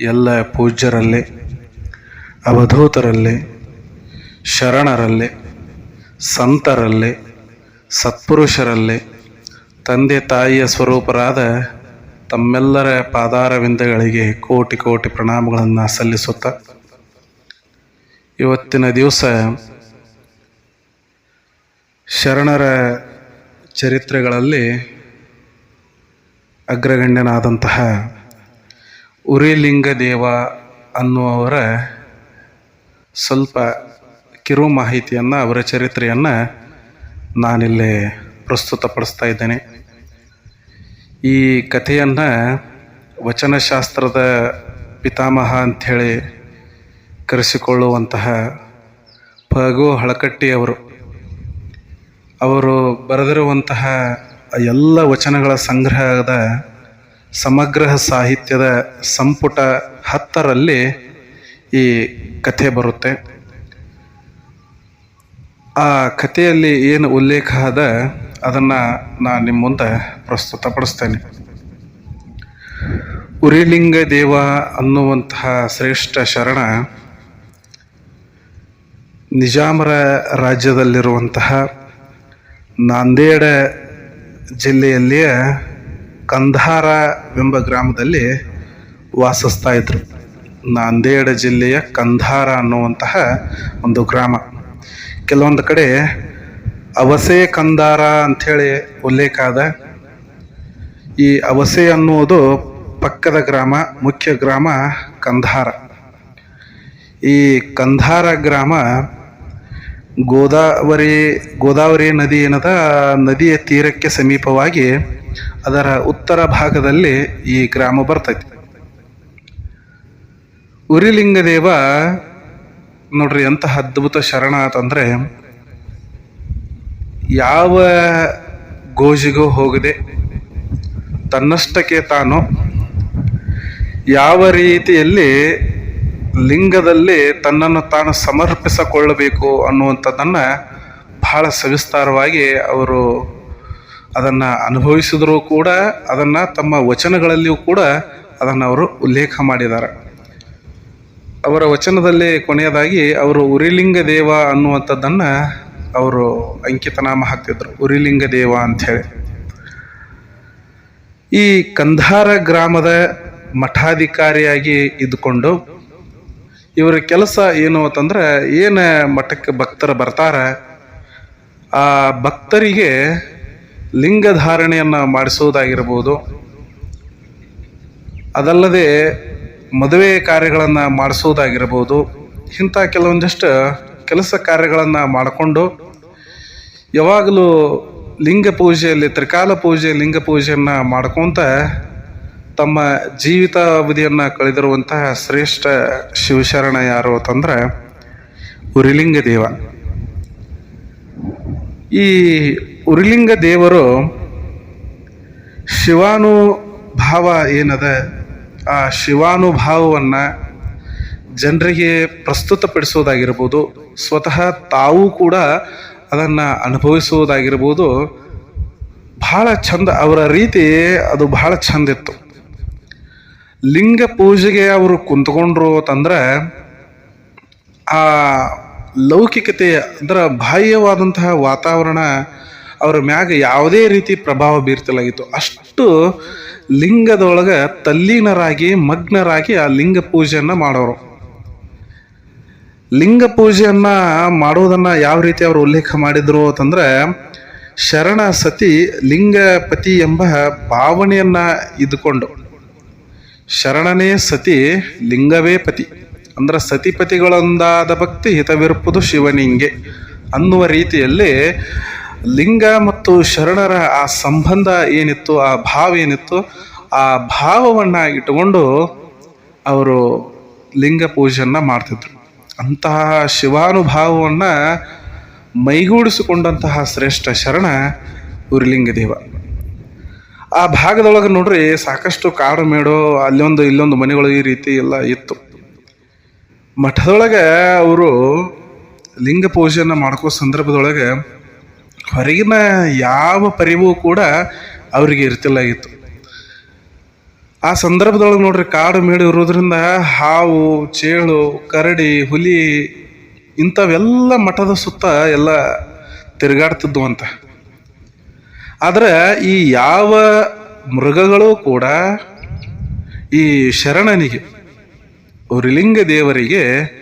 ಎಲ್ಲ ಪೂಜ್ಯರಲ್ಲಿ, ಅವಧೂತರಲ್ಲಿ, ಶರಣರಲ್ಲಿ, ಸಂತರಲ್ಲಿ, ಸತ್ಪುರುಷರಲ್ಲಿ, ತಂದೆ ತಾಯಿಯ ಸ್ವರೂಪರಾದ ತಮ್ಮೆಲ್ಲರ ಪಾದಾರವಿಂದಗಳಿಗೆ ಕೋಟಿ ಕೋಟಿ ಪ್ರಣಾಮಗಳನ್ನು ಸಲ್ಲಿಸುತ್ತ ಇವತ್ತಿನ ದಿವಸ ಶರಣರ ಚರಿತ್ರೆಗಳಲ್ಲಿ ಅಗ್ರಗಣ್ಯನಾದಂತಹ ಉರಿಲಿಂಗ ದೇವ ಅನ್ನುವವರ ಸ್ವಲ್ಪ ಕಿರು ಮಾಹಿತಿಯನ್ನು, ಅವರ ಚರಿತ್ರೆಯನ್ನು ನಾನಿಲ್ಲಿ ಪ್ರಸ್ತುತಪಡಿಸ್ತಾ ಇದ್ದೇನೆ. ಈ ಕಥೆಯನ್ನು ವಚನಶಾಸ್ತ್ರದ ಪಿತಾಮಹ ಅಂಥೇಳಿ ಕರೆಸಿಕೊಳ್ಳುವಂತಹ ಫಗು ಹಳಕಟ್ಟಿಯವರು, ಅವರು ಬರೆದಿರುವಂತಹ ಎಲ್ಲ ವಚನಗಳ ಸಂಗ್ರಹದ ಸಮಗ್ರ ಸಾಹಿತ್ಯದ ಸಂಪುಟ ಹತ್ತರಲ್ಲಿ ಈ ಕಥೆ ಬರುತ್ತೆ. ಆ ಕಥೆಯಲ್ಲಿ ಏನು ಉಲ್ಲೇಖ ಅದ, ಅದನ್ನು ನಾನು ನಿಮ್ಮ ಮುಂದೆ ಪ್ರಸ್ತುತಪಡಿಸ್ತೇನೆ. ಉರಿಲಿಂಗ ದೇವ ಅನ್ನುವಂತಹ ಶ್ರೇಷ್ಠ ಶರಣ ನಿಜಾಮರ ರಾಜ್ಯದಲ್ಲಿರುವಂತಹ ನಾಂದೇಡ ಜಿಲ್ಲೆಯಲ್ಲಿಯ ಕಂಧಾರವೆಂಬ ಗ್ರಾಮದಲ್ಲಿ ವಾಸಿಸ್ತಾ ಇದ್ರು ನಾಂದೇಡ ಜಿಲ್ಲೆಯ ಕಂಧಾರ ಅನ್ನುವಂತಹ ಒಂದು ಗ್ರಾಮ. ಕೆಲವೊಂದು ಕಡೆ ಅವಸೆ ಕಂದಾರ ಅಂಥೇಳಿ ಉಲ್ಲೇಖ ಆದ. ಈ ಅವಸೆ ಅನ್ನುವುದು ಪಕ್ಕದ ಗ್ರಾಮ, ಮುಖ್ಯ ಗ್ರಾಮ ಕಂಧಾರ. ಈ ಕಂಧಾರ ಗ್ರಾಮ ಗೋದಾವರಿ ಗೋದಾವರಿ ನದಿ ಏನದ? ನದಿಯ ತೀರಕ್ಕೆ ಸಮೀಪವಾಗಿ ಅದರ ಉತ್ತರ ಭಾಗದಲ್ಲಿ ಈ ಗ್ರಾಮ ಬರ್ತೈತಿ. ಉರಿಲಿಂಗದೇವ, ನೋಡ್ರಿ ಎಂತಹ ಅದ್ಭುತ ಶರಣ ಅಂತಂದ್ರೆ ಯಾವ ಗೋಜಿಗೂ ಹೋಗದೆ ತನ್ನಷ್ಟಕ್ಕೆ ತಾನು ಯಾವ ರೀತಿಯಲ್ಲಿ ಲಿಂಗದಲ್ಲಿ ತನ್ನನ್ನು ತಾನು ಸಮರ್ಪಿಸಿಕೊಳ್ಳಬೇಕು ಅನ್ನುವಂಥದ್ದನ್ನು ಬಹಳ ಸವಿಸ್ತಾರವಾಗಿ ಅವರು ಅದನ್ನು ಅನುಭವಿಸಿದರೂ ಕೂಡ ಅದನ್ನು ತಮ್ಮ ವಚನಗಳಲ್ಲಿಯೂ ಕೂಡ ಅದನ್ನು ಅವರು ಉಲ್ಲೇಖ ಮಾಡಿದ್ದಾರೆ. ಅವರ ವಚನದಲ್ಲಿ ಕೊನೆಯದಾಗಿ ಅವರು ಉರಿಲಿಂಗ ದೇವ ಅನ್ನುವಂಥದ್ದನ್ನು ಅವರು ಅಂಕಿತನಾಮ ಹಾಕ್ತಿದ್ರು. ಉರಿಲಿಂಗ ದೇವ ಅಂಥೇಳಿ. ಈ ಕಂಧಾರ ಗ್ರಾಮದ ಮಠಾಧಿಕಾರಿಯಾಗಿ ಇದ್ದುಕೊಂಡು ಇವರ ಕೆಲಸ ಏನು ಅಂತಂದ್ರೆ ಏನು ಮಠಕ್ಕೆ ಭಕ್ತರು ಬರ್ತಾರೆ, ಆ ಭಕ್ತರಿಗೆ ಲಿಂಗ ಧಾರಣೆಯನ್ನು ಮಾಡಿಸುವುದಾಗಿರ್ಬೋದು ಅದಲ್ಲದೆ ಮದುವೆ ಕಾರ್ಯಗಳನ್ನು ಮಾಡಿಸುವುದಾಗಿರ್ಬೋದು ಇಂಥ ಕೆಲವೊಂದಿಷ್ಟು ಕೆಲಸ ಕಾರ್ಯಗಳನ್ನು ಮಾಡಿಕೊಂಡು ಯಾವಾಗಲೂ ಲಿಂಗ ಪೂಜೆಯಲ್ಲಿ ತ್ರಿಕಾಲ ಪೂಜೆ, ಲಿಂಗ ಪೂಜೆಯನ್ನು ಮಾಡ್ಕೊತ ತಮ್ಮ ಜೀವಿತಾವಧಿಯನ್ನು ಕಳೆದಿರುವಂತಹ ಶ್ರೇಷ್ಠ ಶಿವಶರಣ ಯಾರು ಅಂತಂದ್ರೆ ಉರಿಲಿಂಗ ದೇವ ಈ ಉರಿಲಿಂಗ ದೇವರು ಶಿವಾನುಭಾವ ಏನದ? ಆ ಶಿವಾನುಭಾವವನ್ನು ಜನರಿಗೆ ಪ್ರಸ್ತುತಪಡಿಸೋದಾಗಿರ್ಬೋದು ಸ್ವತಃ ತಾವು ಕೂಡ ಅದನ್ನು ಅನುಭವಿಸುವುದಾಗಿರ್ಬೋದು, ಬಹಳ ಚಂದ ಅವರ ರೀತಿ ಅದು ಬಹಳ ಚಂದ ಇತ್ತು ಲಿಂಗ ಪೂಜೆಗೆ ಅವರು ಕುಂತ್ಕೊಂಡ್ರು ಅಂತಂದ್ರೆ ಆ ಲೌಕಿಕತೆಯ, ಅಂದ್ರೆ ಬಾಹ್ಯವಾದಂತಹ ವಾತಾವರಣ ಅವರ ಮ್ಯಾಗ ಯಾವುದೇ ರೀತಿ ಪ್ರಭಾವ ಬೀರ್ತಲಾಗಿತ್ತು ಅಷ್ಟು ಲಿಂಗದೊಳಗೆ ತಲ್ಲೀನರಾಗಿ, ಮಗ್ನರಾಗಿ ಆ ಲಿಂಗ ಪೂಜೆಯನ್ನು ಮಾಡೋರು. ಲಿಂಗ ಪೂಜೆಯನ್ನು ಮಾಡೋದನ್ನ ಯಾವ ರೀತಿ ಅವರು ಉಲ್ಲೇಖ ಮಾಡಿದ್ರು ಅಂತಂದ್ರೆ, ಶರಣ ಸತಿ ಲಿಂಗಪತಿ ಎಂಬ ಭಾವನೆಯನ್ನ ಇದ್ದುಕೊಂಡು ಶರಣನೇ ಸತಿ ಲಿಂಗವೇ ಪತಿ. ಅಂದ್ರೆ ಸತಿಪತಿಗಳೊಂದಾದ ಭಕ್ತಿ ಹಿತವಿರುಪುದು ಶಿವನಿಂಗೆ. ಅನ್ನುವ ರೀತಿಯಲ್ಲಿ ಲಿಂಗ ಮತ್ತು ಶರಣರ ಆ ಸಂಬಂಧ ಏನಿತ್ತು, ಆ ಭಾವ ಏನಿತ್ತು, ಆ ಭಾವವನ್ನು ಇಟ್ಟುಕೊಂಡು ಅವರು ಲಿಂಗ ಪೂಜೆಯನ್ನು ಮಾಡ್ತಿದ್ರು. ಅಂತಹ ಶಿವಾನುಭಾವವನ್ನ ಮೈಗೂಡಿಸಿಕೊಂಡಂತಹ ಶ್ರೇಷ್ಠ ಶರಣ ದೇವ ಆ ಭಾಗದೊಳಗೆ ನೋಡ್ರಿ ಸಾಕಷ್ಟು ಕಾಡು ಮೇಡು, ಅಲ್ಲೊಂದು ಇಲ್ಲೊಂದು ಮನೆಗಳು ಈ ರೀತಿ ಎಲ್ಲ ಇತ್ತು. ಮಠದೊಳಗೆ ಅವರು ಲಿಂಗ ಪೂಜೆಯನ್ನು ಮಾಡ್ಕೋ ಸಂದರ್ಭದೊಳಗೆ ಹೊರಗಿನ ಯಾವ ಪರಿವು ಕೂಡ ಅವರಿಗೆ ಇರ್ತಿಲ್ಲ ಇತ್ತು ಆ ಸಂದರ್ಭದೊಳಗೆ ನೋಡ್ರಿ ಕಾಡು ಮೇಡು ಇರೋದ್ರಿಂದ ಹಾವು, ಚೇಳು, ಕರಡಿ, ಹುಲಿ ಇಂಥವೆಲ್ಲ ಮಠದ ಸುತ್ತ ಎಲ್ಲ ತಿರುಗಾಡ್ತಿದ್ವು ಅಂತ. ಆದ್ರೆ ಈ ಯಾವ ಮೃಗಗಳು ಕೂಡ ಈ ಶರಣನಿಗೆ ರಿಲಿಂಗ ದೇವರಿಗೆ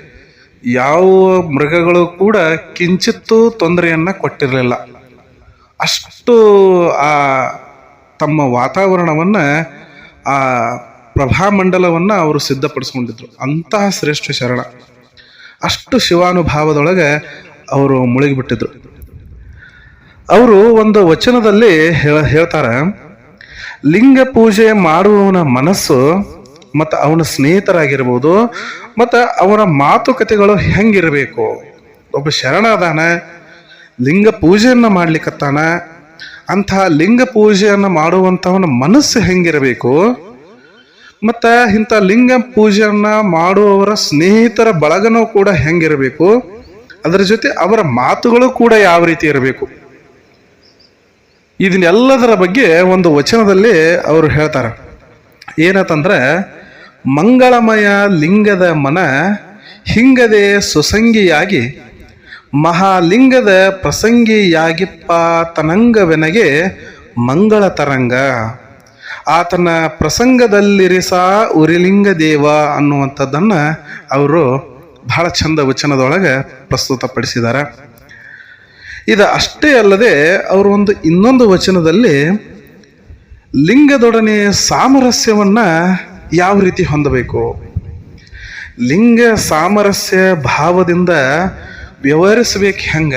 ಯಾವ ಮೃಗಗಳು ಕೂಡ ಕಿಂಚಿತ್ತೂ ತೊಂದರೆಯನ್ನ ಕೊಟ್ಟಿರಲಿಲ್ಲ. ಅಷ್ಟು ಆ ತಮ್ಮ ವಾತಾವರಣವನ್ನ, ಆ ಪ್ರಭಾಮಂಡಲವನ್ನ ಅವರು ಸಿದ್ಧಪಡಿಸ್ಕೊಂಡಿದ್ರು. ಅಂತಹ ಶ್ರೇಷ್ಠ ಶರಣ. ಅಷ್ಟು ಶಿವಾನುಭಾವದೊಳಗೆ ಅವರು ಮುಳುಗಿಬಿಟ್ಟಿದ್ರು. ಅವರು ಒಂದು ವಚನದಲ್ಲಿ ಹೇಳ, ಹೇಳ್ತಾರ, ಲಿಂಗ ಪೂಜೆ ಮಾಡುವವನ ಮನಸ್ಸು ಮತ್ತು ಅವನ ಸ್ನೇಹಿತರಾಗಿರ್ಬೋದು, ಮತ್ತು ಅವರ ಮಾತುಕತೆಗಳು ಹೆಂಗಿರಬೇಕು? ಒಬ್ಬ ಶರಣ ಲಿಂಗ ಪೂಜೆಯನ್ನು ಮಾಡ್ಲಿಕ್ಕತ್ತಾನ ಅಂತಹ ಲಿಂಗ ಪೂಜೆಯನ್ನು ಮಾಡುವಂಥವನ ಮನಸ್ಸು ಹೆಂಗಿರಬೇಕು? ಮತ್ತು ಇಂಥ ಲಿಂಗ ಪೂಜೆಯನ್ನು ಮಾಡುವವರ ಸ್ನೇಹಿತರ ಬಳಗನೂ ಕೂಡ ಹೆಂಗಿರಬೇಕು? ಅದರ ಜೊತೆ ಅವರ ಮಾತುಗಳು ಕೂಡ ಯಾವ ರೀತಿ ಇರಬೇಕು? ಇದನ್ನೆಲ್ಲದರ ಬಗ್ಗೆ ಒಂದು ವಚನದಲ್ಲಿ ಅವರು ಹೇಳ್ತಾರೆ. ಏನತಂದ್ರೆ, ಮಂಗಳಮಯ ಲಿಂಗದ ಮನ ಹಿಂಗದೆ ಸುಸಂಗಿಯಾಗಿ, ಮಹಾಲಿಂಗದ ಪ್ರಸಂಗಿಯಾಗಿಪ್ಪ ತನಂಗವೆನಗೆ ಮಂಗಳ ತರಂಗ. ಆತನ ಪ್ರಸಂಗದಲ್ಲಿರಿಸ ಉರಿಲಿಂಗ ದೇವ ಅನ್ನುವಂಥದ್ದನ್ನು ಅವರು ಬಹಳ ಚಂದ ವಚನದೊಳಗೆ ಪ್ರಸ್ತುತಪಡಿಸಿದ್ದಾರೆ. ಇದು ಅಷ್ಟೇ ಅಲ್ಲದೆ ಅವರು ಒಂದು ಇನ್ನೊಂದು ವಚನದಲ್ಲಿ ಲಿಂಗದೊಡನೆ ಸಾಮರಸ್ಯವನ್ನು ಯಾವ ರೀತಿ ಹೊಂದಬೇಕು? ಲಿಂಗ ಸಾಮರಸ್ಯ ಭಾವದಿಂದ ವ್ಯವಹರಿಸಬೇಕು ಹೆಂಗ?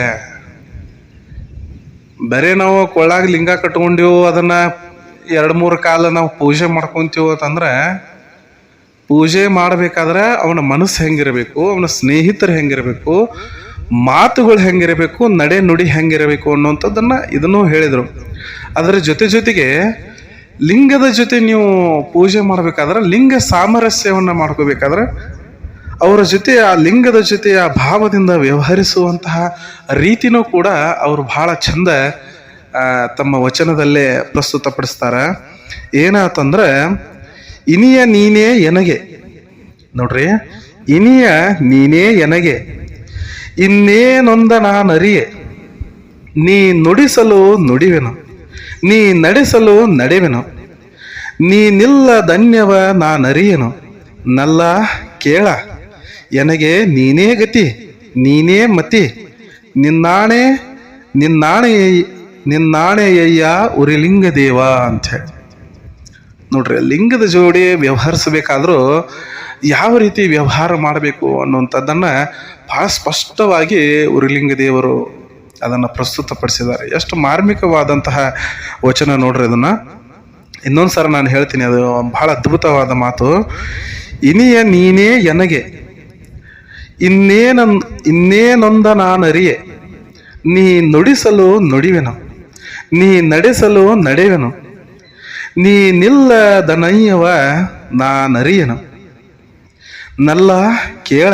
ಬರೇ ನಾವು ಕೊಳ್ಳಾಗ ಲಿಂಗ ಕಟ್ಕೊಂಡೆವು, ಅದನ್ನ ಎರಡು ಮೂರು ಕಾಲ ನಾವು ಪೂಜೆ ಮಾಡ್ಕೊತೀವಿ ಅಂತಂದ್ರೆ, ಪೂಜೆ ಮಾಡಬೇಕಾದ್ರೆ ಅವನ ಮನಸ್ಸು ಹೆಂಗಿರಬೇಕು, ಅವನ ಸ್ನೇಹಿತರು ಹೆಂಗಿರಬೇಕು ಮಾತುಗಳು ಹೆಂಗಿರಬೇಕು, ನಡೆ ನುಡಿ ಹೆಂಗಿರಬೇಕು ಅನ್ನುವಂಥದ್ದನ್ನು ಇದನ್ನು ಹೇಳಿದರು. ಅದರ ಜೊತೆ ಜೊತೆಗೆ ಲಿಂಗದ ಜೊತೆ ನೀವು ಪೂಜೆ ಮಾಡಬೇಕಾದ್ರೆ ಲಿಂಗ ಸಾಮರಸ್ಯವನ್ನು ಮಾಡ್ಕೋಬೇಕಾದ್ರೆ ಅವರ ಜೊತೆ ಆ ಲಿಂಗದ ಜೊತೆ ಆ ಭಾವದಿಂದ ವ್ಯವಹರಿಸುವಂತಹ ರೀತಿನೂ ಕೂಡ ಅವರು ಬಹಳ ಚಂದ ತಮ್ಮ ವಚನದಲ್ಲೇ ಪ್ರಸ್ತುತಪಡಿಸ್ತಾರ. ಏನಾತಂದ್ರೆ, ಇನಿಯ ನೀನೇ ಎನಗೆ. ನೋಡ್ರಿ, ಇನಿಯ ನೀನೇ ಎನಗೆ. ಇನ್ನೇನೊಂದ ನಾನರಿಯೆ ನೀ ನುಡಿಸಲು ನುಡಿವೆನು. ನೀ ನಡೆಸಲು ನಡೆವೆನು. ನೀ ನಿಲ್ಲ ಧನ್ಯವ ನಾನರಿಯನು ನಲ್ಲ ಕೇಳ. ಎನಗೆ ನೀನೇ ಗತಿ, ನೀನೇ ಮತಿ. ನಿನ್ನಾಣೆ ನಿನ್ನಾಣೆ, ನಿನ್ನಾಣೆಯಯ್ಯ ಉರಿಲಿಂಗ ದೇವ ಅಂತ ಹೇಳಿ ನೋಡ್ರಿ, ಲಿಂಗದ ಜೋಡಿ ವ್ಯವಹರಿಸಬೇಕಾದ್ರೂ ಯಾವ ರೀತಿ ವ್ಯವಹಾರ ಮಾಡಬೇಕು ಅನ್ನುವಂಥದ್ದನ್ನು ಬಹಳ ಸ್ಪಷ್ಟವಾಗಿ ಉರಿಲಿಂಗ ದೇವರು ಅದನ್ನು ಪ್ರಸ್ತುತಪಡಿಸಿದ್ದಾರೆ. ಎಷ್ಟು ಮಾರ್ಮಿಕವಾದಂತಹ ವಚನ ನೋಡ್ರಿ ಅದನ್ನು. ಇನ್ನೊಂದು ಸಲ ನಾನು ಹೇಳ್ತೀನಿ, ಅದು ಬಹಳ ಅದ್ಭುತವಾದ ಮಾತು. ಇನಿಯ ನೀನೇ ಎನಗೆ ಇನ್ನೇನ ಇನ್ನೇನೊಂದ ನಾನರಿಯೆ, ನೀ ನುಡಿಸಲು ನುಡಿವೆನು, ನೀ ನಡೆಸಲು ನಡೆವೆನು, ನೀ ನಿಲ್ಲದನಯ್ಯವ ನಾನರಿಯನು. ನಲ್ಲ ಕೇಳ.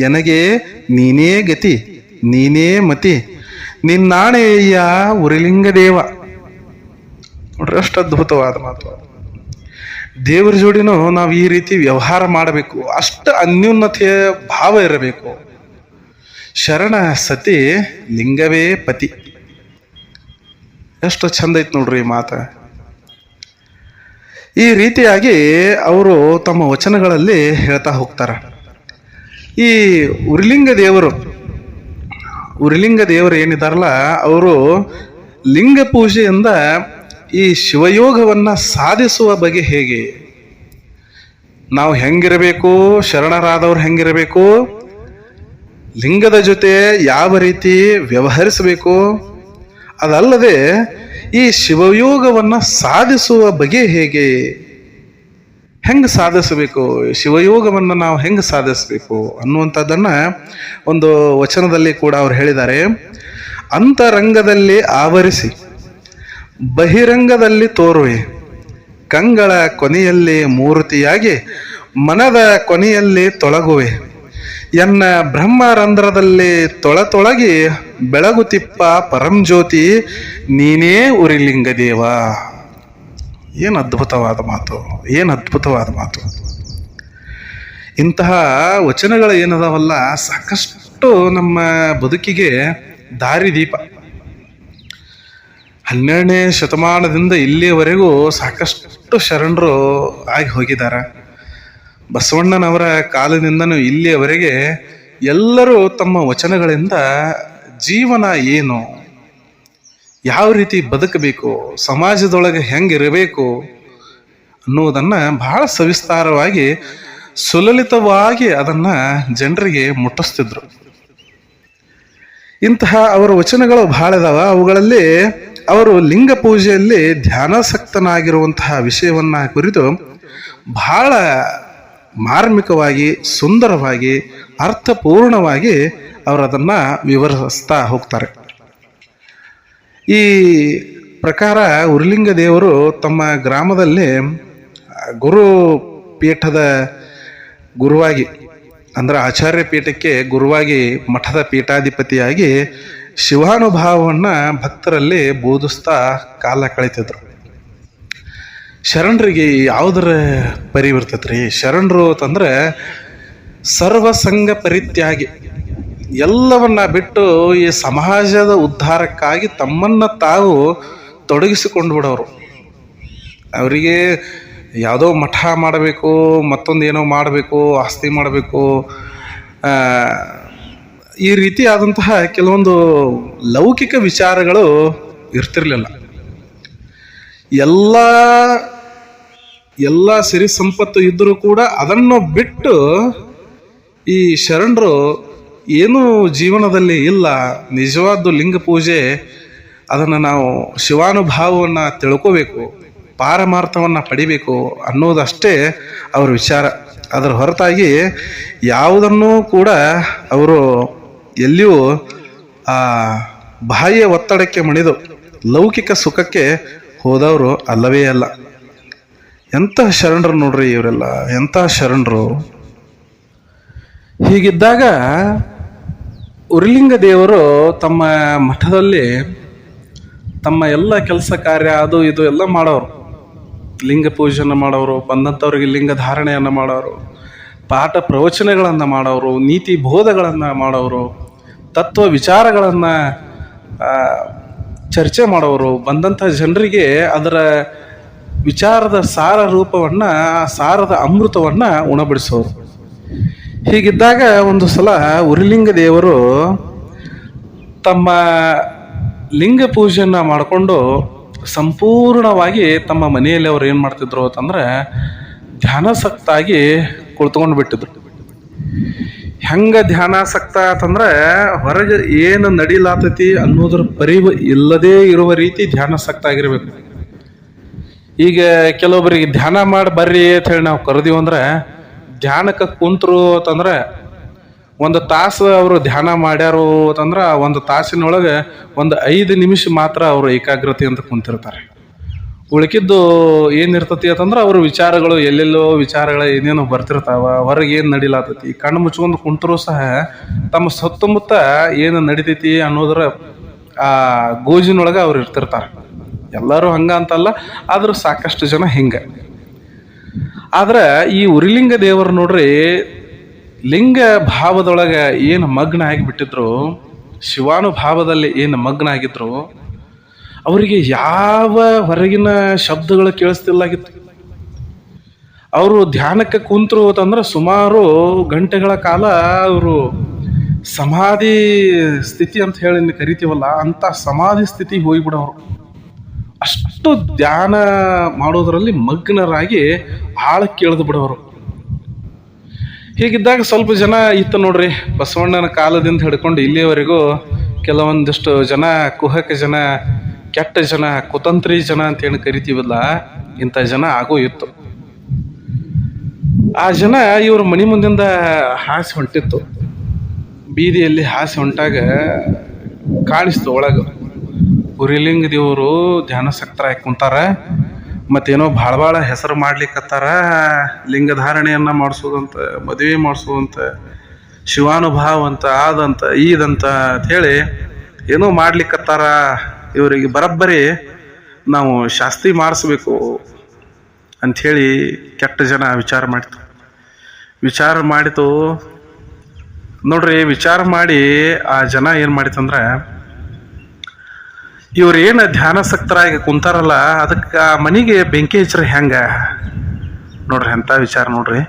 ಎನಗೆ ನೀನೇ ಗತಿ, ನೀನೇ ಮತಿ. ನಿನ್ನಾಣೆಯ ಉರಿಲಿಂಗ ದೇವ ನೋಡ್ರಿ ಅಷ್ಟು ಅದ್ಭುತವಾದ ಮಾತು. ದೇವರ ಜೋಡಿನೂ ನಾವು ಈ ರೀತಿ ವ್ಯವಹಾರ ಮಾಡಬೇಕು. ಅಷ್ಟು ಅನ್ಯೋನ್ನತೆಯ ಭಾವ ಇರಬೇಕು. ಶರಣ ಸತಿ ಲಿಂಗವೇ ಪತಿ. ಎಷ್ಟು ಚಂದ ಐತೆ ನೋಡ್ರಿ ಈ ಮಾತು. ಈ ರೀತಿಯಾಗಿ ಅವರು ತಮ್ಮ ವಚನಗಳಲ್ಲಿ ಹೇಳ್ತಾ ಹೋಗ್ತಾರೆ. ಈ ಉರಿಲಿಂಗ ದೇವರು ಉರಿಲಿಂಗ ದೇವರು ಏನಿದಾರಲ್ಲ ಅವರು ಲಿಂಗ ಪೂಜೆಯಿಂದ ಈ ಶಿವಯೋಗವನ್ನು ಸಾಧಿಸುವ ಬಗೆ ಹೇಗೆ? ನಾವು ಹೆಂಗಿರಬೇಕು, ಶರಣರಾದವ್ರು ಹೆಂಗಿರಬೇಕು, ಲಿಂಗದ ಜೊತೆ ಯಾವ ರೀತಿ ವ್ಯವಹರಿಸಬೇಕು ಅದಲ್ಲದೆ ಈ ಶಿವಯೋಗವನ್ನ ಸಾಧಿಸುವ ಬಗೆ ಹೇಗೆ? ಹೆಂಗೆ ಸಾಧಿಸಬೇಕು? ಶಿವಯೋಗವನ್ನು ನಾವು ಹೆಂಗೆ ಸಾಧಿಸಬೇಕು ಅನ್ನುವಂಥದ್ದನ್ನು ಒಂದು ವಚನದಲ್ಲಿ ಕೂಡ ಅವ್ರು ಹೇಳಿದ್ದಾರೆ. ಅಂತರಂಗದಲ್ಲಿ ಆವರಿಸಿ, ಬಹಿರಂಗದಲ್ಲಿ ತೋರುವೆ, ಕಂಗಳ ಕೊನೆಯಲ್ಲಿ ಮೂರ್ತಿಯಾಗಿ, ಮನದ ಕೊನೆಯಲ್ಲಿ ತೊಳಗುವೆ. ಎನ್ನ ಬ್ರಹ್ಮರಂಧ್ರದಲ್ಲಿ ತೊಳತೊಳಗಿ ಬೆಳಗುತಿಪ್ಪ ಪರಂಜ್ಯೋತಿ, ನೀನೇ ಉರಿಲಿಂಗದೇವ. ಏನು ಅದ್ಭುತವಾದ ಮಾತು, ಏನು ಅದ್ಭುತವಾದ ಮಾತು. ಇಂತಹ ವಚನಗಳು ಏನದಾವಲ್ಲ, ಸಾಕಷ್ಟು ನಮ್ಮ ಬದುಕಿಗೆ ದಾರಿದೀಪ. ಹನ್ನೆರಡನೇ ಶತಮಾನದಿಂದ ಇಲ್ಲಿಯವರೆಗೂ ಸಾಕಷ್ಟು ಶರಣರು ಆಗಿ ಹೋಗಿದ್ದಾರೆ. ಬಸವಣ್ಣನವರ ಕಾಲದಿಂದನೂ ಇಲ್ಲಿಯವರೆಗೆ ಎಲ್ಲರೂ ತಮ್ಮ ವಚನಗಳಿಂದ ಜೀವನ ಏನು? ಯಾವ ರೀತಿ ಬದುಕಬೇಕು? ಸಮಾಜದೊಳಗೆ ಹೆಂಗಿರಬೇಕು? ಅನ್ನುವುದನ್ನು ಬಹಳ ಸವಿಸ್ತಾರವಾಗಿ, ಸುಲಲಿತವಾಗಿ ಅದನ್ನು ಜನರಿಗೆ ಮುಟ್ಟಿಸ್ತಿದ್ರು. ಇಂತಹ ಅವರ ವಚನಗಳು ಬಹಳ ಇದಾವ. ಅವುಗಳಲ್ಲಿ ಅವರು ಲಿಂಗ ಪೂಜೆಯಲ್ಲಿ ಧ್ಯಾನಾಸಕ್ತನಾಗಿರುವಂತಹ ವಿಷಯವನ್ನ ಕುರಿತು ಬಹಳ ಮಾರ್ಮಿಕವಾಗಿ, ಸುಂದರವಾಗಿ, ಅರ್ಥಪೂರ್ಣವಾಗಿ ಅವರು ಅದನ್ನ ವಿವರಿಸ್ತಾ ಹೋಗ್ತಾರೆ. ಈ ಪ್ರಕಾರ ಉರ್ಲಿಂಗ ದೇವರು ತಮ್ಮ ಗ್ರಾಮದಲ್ಲಿ ಗುರು ಪೀಠದ ಗುರುವಾಗಿ, ಅಂದ್ರೆ ಆಚಾರ್ಯ ಪೀಠಕ್ಕೆ ಗುರುವಾಗಿ ಮಠದ ಪೀಠಾಧಿಪತಿಯಾಗಿ ಶಿವಾನುಭಾವವನ್ನು ಭಕ್ತರಲ್ಲಿ ಬೋಧಿಸ್ತಾ ಕಾಲ ಕಳೀತಿದ್ರು. ಶರಣರಿಗೆ ಯಾವುದರ ರೀ ಶರಣರು ಅಂತಂದ್ರೆ ಸರ್ವಸಂಗ ಪರಿತ್ಯಾಗಿ. ಎಲ್ಲವನ್ನ ಬಿಟ್ಟು ಈ ಸಮಾಜದ ಉದ್ಧಾರಕ್ಕಾಗಿ ತಮ್ಮನ್ನ ತಾವು ತೊಡಗಿಸಿಕೊಂಡು ಬಿಡೋರು. ಅವರಿಗೆ ಯಾವುದೋ ಮಠ ಮಾಡಬೇಕು ಮತ್ತೊಂದು ಏನೋ ಮಾಡಬೇಕು, ಆಸ್ತಿ ಮಾಡಬೇಕು. ಈ ರೀತಿ ಆದಂತಹ ಕೆಲವೊಂದು ಲೌಕಿಕ ವಿಚಾರಗಳು ಇರ್ತಿರ್ಲಿಲ್ಲ. ಎಲ್ಲ ಎಲ್ಲ ಸಿರಿ ಸಂಪತ್ತು ಇದ್ದರೂ ಕೂಡ ಅದನ್ನು ಬಿಟ್ಟು ಈ ಶರಣರು ಏನೂ ಜೀವನದಲ್ಲಿ ಇಲ್ಲ. ನಿಜವಾದ್ದು ಲಿಂಗ ಪೂಜೆ, ಅದನ್ನು ನಾವು ಶಿವಾನುಭಾವವನ್ನು ತಿಳ್ಕೋಬೇಕು, ಪಾರಮಾರ್ಥವನ್ನು ಪಡಿಬೇಕು ಅನ್ನೋದಷ್ಟೇ ಅವರ ವಿಚಾರ. ಅದರ ಹೊರತಾಗಿ ಯಾವುದನ್ನೂ ಕೂಡ ಅವರು ಎಲ್ಲಿಯೂ ಆ ಬಾಹ್ಯ ಒತ್ತಡಕ್ಕೆ ಮಣಿದು ಲೌಕಿಕ ಸುಖಕ್ಕೆ ಹೋದವರು ಅಲ್ಲವೇ ಅಲ್ಲ. ಎಂತಹ ಶರಣರು ನೋಡ್ರಿ ಇವರೆಲ್ಲ, ಎಂಥ ಶರಣರು. ಹೀಗಿದ್ದಾಗ ಉರಿಲಿಂಗ ದೇವರು ತಮ್ಮ ಮಠದಲ್ಲಿ ತಮ್ಮ ಎಲ್ಲ ಕೆಲಸ ಕಾರ್ಯ ಅದು ಇದು ಎಲ್ಲ ಮಾಡೋರು. ಲಿಂಗ ಪೂಜೆಯನ್ನು ಮಾಡೋರು, ಬಂದಂಥವ್ರಿಗೆ ಲಿಂಗ ಧಾರಣೆಯನ್ನು ಮಾಡೋರು, ಪಾಠ ಪ್ರವಚನಗಳನ್ನು ಮಾಡೋರು, ನೀತಿ ಬೋಧಗಳನ್ನು ಮಾಡೋರು, ತತ್ವ ವಿಚಾರಗಳನ್ನು ಚರ್ಚೆ ಮಾಡೋರು, ಬಂದಂಥ ಜನರಿಗೆ ಅದರ ವಿಚಾರದ ಸಾರ ರೂಪವನ್ನು ಸಾರದ ಅಮೃತವನ್ನು ಉಣಬಡಿಸೋರು. ಹೀಗಿದ್ದಾಗ ಒಂದು ಸಲ ಉರಿಲಿಂಗ ದೇವರು ತಮ್ಮ ಲಿಂಗ ಪೂಜೆಯನ್ನು ಮಾಡಿಕೊಂಡು ಸಂಪೂರ್ಣವಾಗಿ ತಮ್ಮ ಮನೆಯಲ್ಲಿ ಅವ್ರು ಏನು ಮಾಡ್ತಿದ್ರು ಅಂತಂದ್ರೆ ಧ್ಯಾನಾಸಕ್ತಾಗಿ ಕುಳಿತುಕೊಂಡು ಬಿಟ್ಟಿದ್ರು. ಹೆಂಗ ಧ್ಯಾನಾಸಕ್ತ ಅಂತಂದ್ರೆ ಹೊರಗೆ ಏನು ನಡೀಲಾತತಿ ಅನ್ನೋದ್ರ ಪರಿವ ಇಲ್ಲದೇ ಇರುವ ರೀತಿ ಧ್ಯಾನಾಸಕ್ತ ಆಗಿರ್ಬೇಕು. ಈಗ ಕೆಲವೊಬ್ಬರಿಗೆ ಧ್ಯಾನ ಮಾಡಿ ಬರ್ರಿ ಅಂತ ಹೇಳಿ ನಾವು ಕರೆದೀವಿ ಅಂದ್ರೆ, ಧ್ಯಾನಕ್ಕೆ ಕುಂತರು ಅಂತಂದ್ರೆ, ಒಂದು ತಾಸು ಅವರು ಧ್ಯಾನ ಮಾಡ್ಯಾರು ಅಂತಂದ್ರೆ ಒಂದು ತಾಸಿನೊಳಗೆ ಒಂದು ಐದು ನಿಮಿಷ ಮಾತ್ರ ಅವರು ಏಕಾಗ್ರತೆ ಅಂತ ಕುಂತಿರ್ತಾರೆ. ಉಳ್ಕಿದ್ದು ಏನಿರ್ತತಿ ಅಂತಂದ್ರೆ, ಅವ್ರ ವಿಚಾರಗಳು ಎಲ್ಲೆಲ್ಲೋ ವಿಚಾರಗಳು ಏನೇನೋ ಬರ್ತಿರ್ತಾವ, ಹೊರಗೆ ಏನು ನಡಿಲಾತತಿ, ಕಣ್ಣು ಮುಚ್ಕೊಂಡು ಕುಂತರೂ ಸಹ ತಮ್ಮ ಸುತ್ತಮುತ್ತ ಏನು ನಡಿತೈತಿ ಅನ್ನೋದರ, ಆ ಗೋಜಿನೊಳಗೆ ಅವ್ರು ಇರ್ತಿರ್ತಾರೆ. ಎಲ್ಲರೂ ಹಂಗ ಅಂತಲ್ಲ, ಆದರೂ ಸಾಕಷ್ಟು ಜನ ಹಿಂಗೆ. ಆದ್ರೆ ಈ ಉರಿಲಿಂಗ ದೇವರು ನೋಡ್ರಿ, ಲಿಂಗ ಭಾವದೊಳಗೆ ಏನು ಮಗ್ನ ಆಗಿಬಿಟ್ಟಿದ್ರು, ಶಿವಾನುಭಾವದಲ್ಲಿ ಏನು ಮಗ್ನ ಆಗಿದ್ರು, ಅವರಿಗೆ ಯಾವ ಹೊರಗಿನ ಶಬ್ದಗಳು ಕೇಳಿಸ್ತಿಲ್ಲಾಗಿತ್ತು ಅವರು ಧ್ಯಾನಕ್ಕೆ ಕುಂತರು ಅಂತಂದ್ರೆ ಸುಮಾರು ಗಂಟೆಗಳ ಕಾಲ ಅವರು ಸಮಾಧಿ ಸ್ಥಿತಿ ಅಂತ ಹೇಳಿ ಕರಿತೀವಲ್ಲ ಅಂತ ಸಮಾಧಿ ಸ್ಥಿತಿ ಹೋಗ್ಬಿಡೋರು. ಅಷ್ಟು ಧ್ಯಾನ ಮಾಡೋದರಲ್ಲಿ ಮಗ್ನರಾಗಿ ಆಳಕ್ಕೆ ಕೇಳಿದು ಬಿಡೋರು. ಹೀಗಿದ್ದಾಗ ಸ್ವಲ್ಪ ಜನ ಇತ್ತು ನೋಡ್ರಿ, ಬಸವಣ್ಣನ ಕಾಲದಿಂದ ಹಿಡ್ಕೊಂಡು ಇಲ್ಲಿಯವರೆಗೂ ಕೆಲವೊಂದಿಷ್ಟು ಜನ, ಕುಹಕ ಜನ, ಕೆಟ್ಟ ಜನ, ಕುತಂತ್ರಿ ಜನ ಅಂತ ಏನು ಕರಿತೀವಲ್ಲ, ಇಂಥ ಜನ ಆಗೋ ಇತ್ತು. ಆ ಜನ ಇವ್ರ ಮನೆ ಮುಂದಿಂದ ಹಾಸಿ ಹೊಂಟಿತ್ತು. ಬೀದಿಯಲ್ಲಿ ಹಾಸಿ ಹೊಂಟಾಗ ಕಾಣಿಸ್ತು ಒಳಗೆ. ಉರಿಲಿಂಗ ದೇವರು ಧ್ಯಾನಸಕ್ತರಾಗಿ ಕುಂತಾರ. ಮತ್ತೇನೋ ಭಾಳ ಭಾಳ ಹೆಸರು ಮಾಡ್ಲಿಕ್ಕತ್ತಾರ ಲಿಂಗಧಾರಣೆಯನ್ನು ಮಾಡಿಸೋದಂತ, ಮದುವೆ ಮಾಡಿಸೋದಂತ, ಶಿವಾನುಭಾವ ಅಂತ, ಆದಂತ, ಈದಂತ ಅಂತ ಹೇಳಿ ಏನೋ ಮಾಡ್ಲಿಕ್ಕತ್ತಾರ ಇವರಿಗೆ ಬರಬ್ಬರಿ ನಾವು ಶಾಸ್ತಿ ಮಾಡಿಸ್ಬೇಕು ಅಂಥೇಳಿ ಕೆಟ್ಟ ಜನ ವಿಚಾರ ಮಾಡಿತು. ವಿಚಾರ ಮಾಡಿತು. ನೋಡ್ರಿ, ವಿಚಾರ ಮಾಡಿ ಆ ಜನ ಏನು ಮಾಡಿತಂದ್ರೆ ಇವ್ರು ಏನು ಧ್ಯಾನಾಸಕ್ತರಾಗಿ ಕುಂತಾರಲ್ಲ, ಅದಕ್ಕೆ ಆ ಮನೆಗೆ ಬೆಂಕಿ ಹಚ್ಚರ ಹೆಂಗ? ನೋಡ್ರಿ ಅಂಥ ವಿಚಾರ ನೋಡ್ರಿ.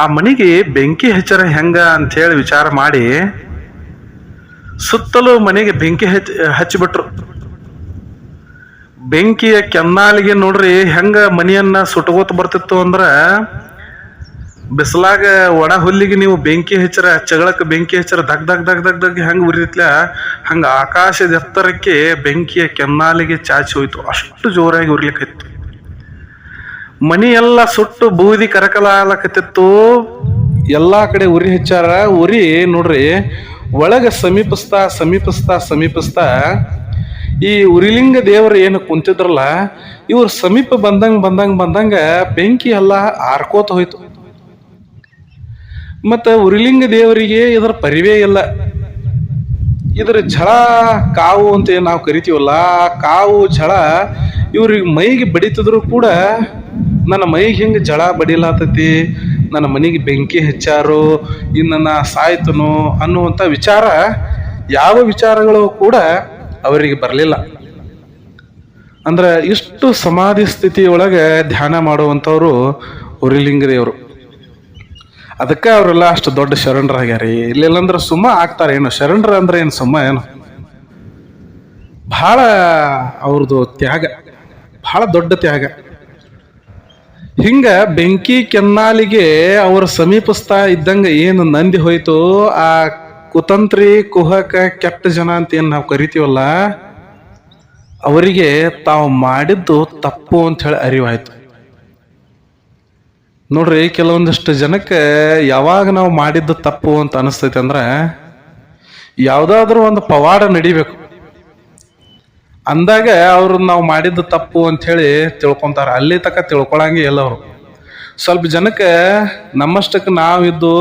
ಆ ಮನೆಗೆ ಬೆಂಕಿ ಹಚ್ಚರ ಹೆಂಗ ಅಂಥೇಳಿ ವಿಚಾರ ಮಾಡಿ, ಸುತ್ತಲೂ ಮನೆಗೆ ಬೆಂಕಿ ಹಚ್ಚ ಹಚ್ಚಿಬಿಟ್ರು. ಬೆಂಕಿಯ ಕೆನ್ನಾಲಿಗೆ ನೋಡ್ರಿ ಹೆಂಗ ಮನೆಯನ್ನ ಸುಟ್ಕೋತ ಬರ್ತಿತ್ತು ಅಂದ್ರ ಬಿಸಿಲಾಗ ಒಣ ಹುಲ್ಲಿಗೆ ನೀವು ಬೆಂಕಿ ಹಚ್ಚರ, ಚಗಳಕ್ಕೆ ಬೆಂಕಿ ಹಚ್ಚರ, ದಗ್ ದಗ್ ದಗ್ ದಗ್ ದಗ್ ಹೆಂಗೆ ಉರಿತ್ಲ, ಹಂಗ ಆಕಾಶದ ಎತ್ತರಕ್ಕೆ ಬೆಂಕಿಯ ಕೆನ್ನಾಲಿಗೆ ಚಾಚಿ ಹೋಯ್ತು. ಅಷ್ಟು ಜೋರಾಗಿ ಉರಿಲಿಕ್ಕಿತ್ತು ಮನಿ ಎಲ್ಲ ಸುಟ್ಟು ಬೂದಿ ಕರಕಲಾಲಕತ್ತಿತ್ತು. ಎಲ್ಲಾ ಕಡೆ ಉರಿ ಹಚ್ಚಾರ, ಉರಿ ನೋಡ್ರಿ, ಒಳಗೆ ಸಮೀಪಿಸ್ತಾ ಸಮೀಪಿಸ್ತಾ ಸಮೀಪಿಸ್ತಾ ಈ ಉರಿಲಿಂಗ ದೇವರು ಏನು ಕುಂತಿದ್ರಲ್ಲ, ಇವ್ರ ಸಮೀಪ ಬಂದಂಗೆ ಬಂದಂಗೆ ಬಂದಂಗ ಬೆಂಕಿ ಎಲ್ಲ ಆರ್ಕೋತ ಹೋಯ್ತು. ಮತ್ತ ಉರಿಲಿಂಗ ದೇವರಿಗೆ ಇದರ ಪರಿವೇ ಇಲ್ಲ. ಇದರ ಝಳ ಕಾವು ಅಂತ ನಾವು ಕರಿತೀವಲ್ಲ ಕಾವು ಝಳ ಇವ್ರಿಗೆ ಮೈಗೆ ಬಡಿತಿದ್ರು ಕೂಡ ನನ್ನ ಮೈಗೆ ಹಿಂಗೆ ಝಳ ಬಡಿಲಾತತಿ, ನನ್ನ ಮನೆಗೆ ಬೆಂಕಿ ಹೆಚ್ಚಾರು, ಇನ್ನು ಸಾಯ್ತನು ಅನ್ನುವಂಥ ವಿಚಾರ ಯಾವ ವಿಚಾರಗಳು ಕೂಡ ಅವರಿಗೆ ಬರಲಿಲ್ಲ. ಅಂದ್ರೆ ಇಷ್ಟು ಸಮಾಧಿ ಸ್ಥಿತಿಯೊಳಗೆ ಧ್ಯಾನ ಮಾಡುವಂಥವ್ರು ಉರಿಲಿಂಗ ದೇವರು. ಅದಕ್ಕೆ ಅವರೆಲ್ಲ ಅಷ್ಟು ದೊಡ್ಡ ಶರಣರಾಗ್ಯಾರಿ ಇಲ್ಲೆಲ್ಲಂದ್ರೆ ಸುಮ್ಮ ಆಗ್ತಾರೆ. ಏನು ಶರಣರ ಅಂದ್ರೆ ಏನು ಸುಮ್ಮ ಏನು? ಬಹಳ ಅವ್ರದ್ದು ತ್ಯಾಗ. ಬಹಳ ದೊಡ್ಡ ತ್ಯಾಗ. ಹಿಂಗ ಬೆಂಕಿ ಕೆನ್ನಾಲಿಗೆ ಅವರು ಸಮೀಪಿಸ್ತಾ ಇದ್ದಂಗ ಏನು ನಂದಿ ಹೋಯ್ತು, ಆ ಕುತಂತ್ರಿ, ಕುಹಕ, ಕೆಟ್ಟ ಜನ ಅಂತ ಏನು ನಾವು ಕರಿತೀವಲ್ಲ, ಅವರಿಗೆ ತಾವು ಮಾಡಿದ್ದು ತಪ್ಪು ಅಂತ ಹೇಳಿ ಅರಿವಾಯ್ತು. ನೋಡ್ರಿ, ಕೆಲವೊಂದಿಷ್ಟು ಜನಕ್ಕೆ ಯಾವಾಗ ನಾವು ಮಾಡಿದ್ದು ತಪ್ಪು ಅಂತ ಅನಿಸ್ತೈತೆ ಅಂದ್ರೆ, ಯಾವುದಾದ್ರೂ ಒಂದು ಪವಾಡ ನಡಿಬೇಕು. ಅಂದಾಗ ಅವ್ರು ನಾವು ಮಾಡಿದ್ದು ತಪ್ಪು ಅಂತ ಹೇಳಿ ತಿಳ್ಕೊಂತಾರ. ಅಲ್ಲಿ ತಕ ತಿಳ್ಕೊಳಂಗೆ ಇಲ್ಲ ಅವರು. ಸ್ವಲ್ಪ ಜನಕ್ಕೆ ನಮ್ಮಷ್ಟಕ್ಕೆ ನಾವಿದ್ದು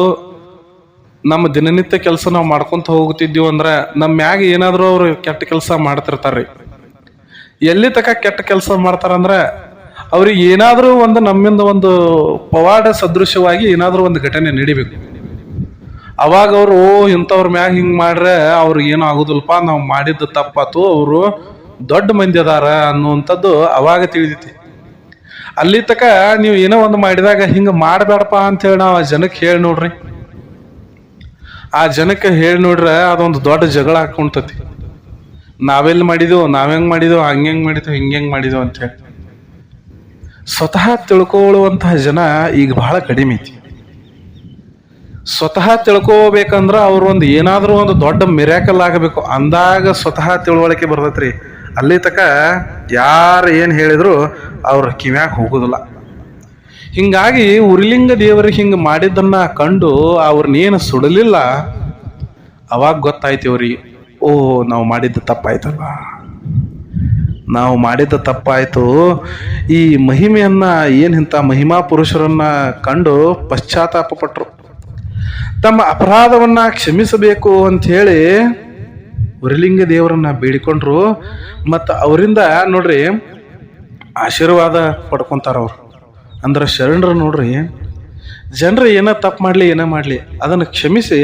ನಮ್ಮ ದಿನನಿತ್ಯ ಕೆಲಸ ನಾವು ಮಾಡ್ಕೊಂತ ಹೋಗ್ತಿದ್ದೀವಿ ಅಂದ್ರೆ, ನಮ್ಮ ಮ್ಯಾಗ ಏನಾದರೂ ಅವರು ಕೆಟ್ಟ ಕೆಲಸ ಮಾಡ್ತಿರ್ತಾರ್ರಿ. ಎಲ್ಲಿ ತಕ ಕೆಟ್ಟ ಕೆಲಸ ಮಾಡ್ತಾರಂದ್ರೆ ಅವ್ರಿಗೆ ಏನಾದರೂ ಒಂದು ನಮ್ಮಿಂದ ಒಂದು ಪವಾಡ ಸದೃಶವಾಗಿ ಏನಾದರೂ ಒಂದು ಘಟನೆ ನಡಿಬೇಕು. ಅವಾಗ ಅವರು, ಓ, ಇಂಥವ್ರ ಮ್ಯಾಗ ಹಿಂಗೆ ಮಾಡ್ರೆ ಅವ್ರಿಗೆ ಏನೂ ಆಗೋದಿಲ್ಲಪ್ಪ ನಾವು ಮಾಡಿದ್ದು ತಪ್ಪಾತು, ಅವರು ದೊಡ್ಡ ಮಂದಿ ಅದಾರ ಅನ್ನುವಂಥದ್ದು ಅವಾಗ ತಿಳಿದೈತಿ ಅಲ್ಲಿ ತಕ ನೀವು ಏನೋ ಒಂದು ಮಾಡಿದಾಗ ಹಿಂಗೆ ಮಾಡಬೇಡಪ್ಪ ಅಂತೇಳಿ ನಾವು ಆ ಜನಕ್ಕೆ ಹೇಳಿ ನೋಡ್ರಿ. ಆ ಜನಕ್ಕೆ ಹೇಳಿ ನೋಡ್ರೆ ಅದೊಂದು ದೊಡ್ಡ ಜಗಳ ಹಾಕೊಂತತಿ ನಾವೆಲ್ಲಿ ಮಾಡಿದೆವು ನಾವೆಂಗೆ ಮಾಡಿದೆವು ಹಂಗೆಂಗ್ ಮಾಡಿದೆವು ಹಿಂಗೆಂಗ್ ಮಾಡಿದೆವು ಅಂತ ಹೇಳಿ. ಸ್ವತಃ ತಿಳ್ಕೊಳ್ಳುವಂತಹ ಜನ ಈಗ ಬಹಳ ಕಡಿಮೆ ಐತಿ. ಸ್ವತಃ ತಿಳ್ಕೋಬೇಕಂದ್ರೆ ಅವ್ರು ಒಂದು ಏನಾದರೂ ಒಂದು ದೊಡ್ಡ ಮಿರಾಕಲ್ ಆಗಬೇಕು. ಅಂದಾಗ ಸ್ವತಃ ತಿಳುವಳಿಕೆ ಬರ್ತೈತ್ರಿ. ಅಲ್ಲಿ ತಕ ಯಾರು ಏನು ಹೇಳಿದ್ರು ಅವ್ರ ಕಿವ್ಯಾಗ ಹೋಗೋದಿಲ್ಲ. ಹಿಂಗಾಗಿ ಉರಿಲಿಂಗ ದೇವರಿಗೆ ಹಿಂಗೆ ಮಾಡಿದ್ದನ್ನ ಕಂಡು ಅವ್ರನ್ನೇನು ಸುಡಲಿಲ್ಲ, ಅವಾಗ ಗೊತ್ತಾಯ್ತು ಇವ್ರಿಗೆ ಓ ನಾವು ಮಾಡಿದ್ದು ತಪ್ಪಾಯ್ತಲ್ಲ ನಾವು ಮಾಡಿದ ತಪ್ಪಾಯಿತು. ಈ ಮಹಿಮೆಯನ್ನ ಇಂಥ ಮಹಿಮಾ ಪುರುಷರನ್ನ ಕಂಡು ಪಶ್ಚಾತ್ತಾಪ ಪಟ್ಟರು ತಮ್ಮ ಅಪರಾಧವನ್ನ ಕ್ಷಮಿಸಬೇಕು ಅಂತ ಹೇಳಿ ಉರಿಲಿಂಗ ದೇವರನ್ನ ಬೇಡಿಕೊಂಡ್ರು. ಮತ್ತು ಅವರಿಂದ ನೋಡ್ರಿ ಆಶೀರ್ವಾದ ಪಡ್ಕೊಂತಾರ ಅವರು. ಅಂದ್ರೆ ಶರಣರು ನೋಡ್ರಿ, ಜನರು ಏನೋ ತಪ್ಪು ಮಾಡಲಿ, ಏನೋ ಮಾಡಲಿ, ಅದನ್ನು ಕ್ಷಮಿಸಿ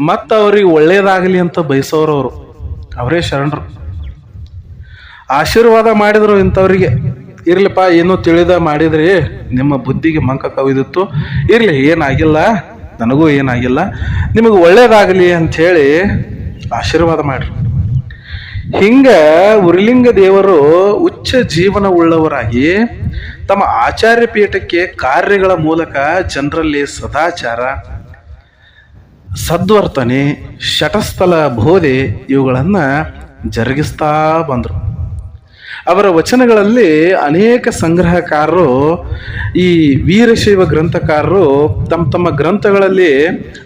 ಮತ್ತು ಅವ್ರಿಗೆ ಒಳ್ಳೇದಾಗಲಿ ಅಂತ ಬಯಸೋರು ಅವರು. ಅವರೇ ಶರಣರು. ಆಶೀರ್ವಾದ ಮಾಡಿದ್ರು ಇಂಥವ್ರಿಗೆ. ಇರ್ಲಿಪ್ಪ, ಏನೋ ತಿಳಿದ ಮಾಡಿದ್ರಿ, ನಿಮ್ಮ ಬುದ್ಧಿಗೆ ಮಂಕ ಕವಿದಿತ್ತು. ಇರಲಿ, ಏನಾಗಿಲ್ಲ, ನನಗೂ ಏನಾಗಿಲ್ಲ. ನಿಮಗೆ ಒಳ್ಳೇದಾಗಲಿ ಅಂಥೇಳಿ ಆಶೀರ್ವಾದ ಮಾಡ್ರಿ. ಹಿಂಗ ಉರಿಲಿಂಗ ದೇವರು ಉಚ್ಚ ಜೀವನ ಉಳ್ಳವರಾಗಿ ತಮ್ಮ ಆಚಾರ್ಯ ಪೀಠಕ್ಕೆ ಕಾರ್ಯಗಳ ಮೂಲಕ ಜನರಲ್ಲಿ ಸದಾಚಾರ, ಸದ್ವರ್ತನೆ, ಶಟಸ್ಥಲ ಬೋಧೆ ಇವುಗಳನ್ನು ಜರುಗಿಸ್ತಾ ಬಂದರು. ಅವರ ವಚನಗಳಲ್ಲಿ ಅನೇಕ ಸಂಗ್ರಹಕಾರರು, ಈ ವೀರಶೈವ ಗ್ರಂಥಕಾರರು ತಮ್ಮ ತಮ್ಮ ಗ್ರಂಥಗಳಲ್ಲಿ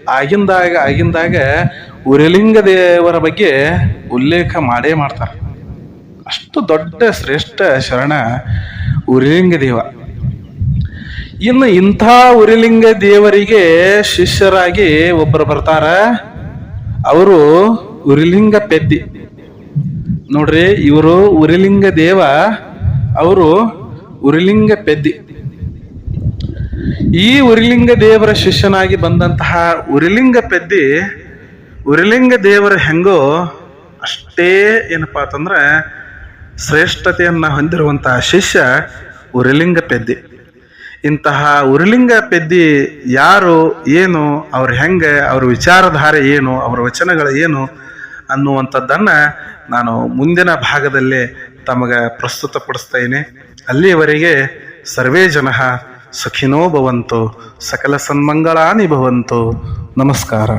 ಆಗಿಂದಾಗ ಆಗಿಂದಾಗ ಉರಿಲಿಂಗ ದೇವರ ಬಗ್ಗೆ ಉಲ್ಲೇಖ ಮಾಡೇ ಮಾಡ್ತಾರೆ. ಅಷ್ಟು ದೊಡ್ಡ ಶ್ರೇಷ್ಠ ಶರಣ ಉರಿಲಿಂಗ ದೇವ. ಇನ್ನು ಇಂಥ ಉರಿಲಿಂಗ ದೇವರಿಗೆ ಶಿಷ್ಯರಾಗಿ ಒಬ್ಬರು ಬರ್ತಾರ. ಅವರು ಉರಿಲಿಂಗ ಪೆದ್ದಿ. ನೋಡ್ರಿ, ಇವರು ಉರಿಲಿಂಗ ದೇವ, ಅವರು ಉರಿಲಿಂಗ ಪೆದ್ದಿ. ಈ ಉರಿಲಿಂಗ ದೇವರ ಶಿಷ್ಯನಾಗಿ ಬಂದಂತಹ ಉರಿಲಿಂಗ ಪೆದ್ದಿ, ಉರಿಲಿಂಗ ದೇವರ ಹೆಂಗೋ ಅಷ್ಟೇ ಏನಪ್ಪಾ ಅಂತಂದ್ರೆ ಶ್ರೇಷ್ಠತೆಯನ್ನು ಹೊಂದಿರುವಂತಹ ಶಿಷ್ಯ ಉರಿಲಿಂಗ ಪೆದ್ದಿ. ಇಂತಹ ಉರಿಲಿಂಗ ಪೆದ್ದಿ ಯಾರು, ಏನು, ಅವ್ರ ಹೆಂಗೆ, ಅವ್ರ ವಿಚಾರಧಾರೆ ಏನು, ಅವರ ವಚನಗಳು ಏನು ಅನ್ನುವಂಥದ್ದನ್ನು ನಾನು ಮುಂದಿನ ಭಾಗದಲ್ಲಿ ತಮಗೆ ಪ್ರಸ್ತುತಪಡಿಸ್ತೇನೆ ಅಲ್ಲಿಯವರೆಗೆ ಸರ್ವೇ ಜನ ಸುಖಿನೋ ಭವಂತು ಸಕಲ ಸನ್ಮಂಗಳಾನಿ ಭವಂತು. ನಮಸ್ಕಾರ.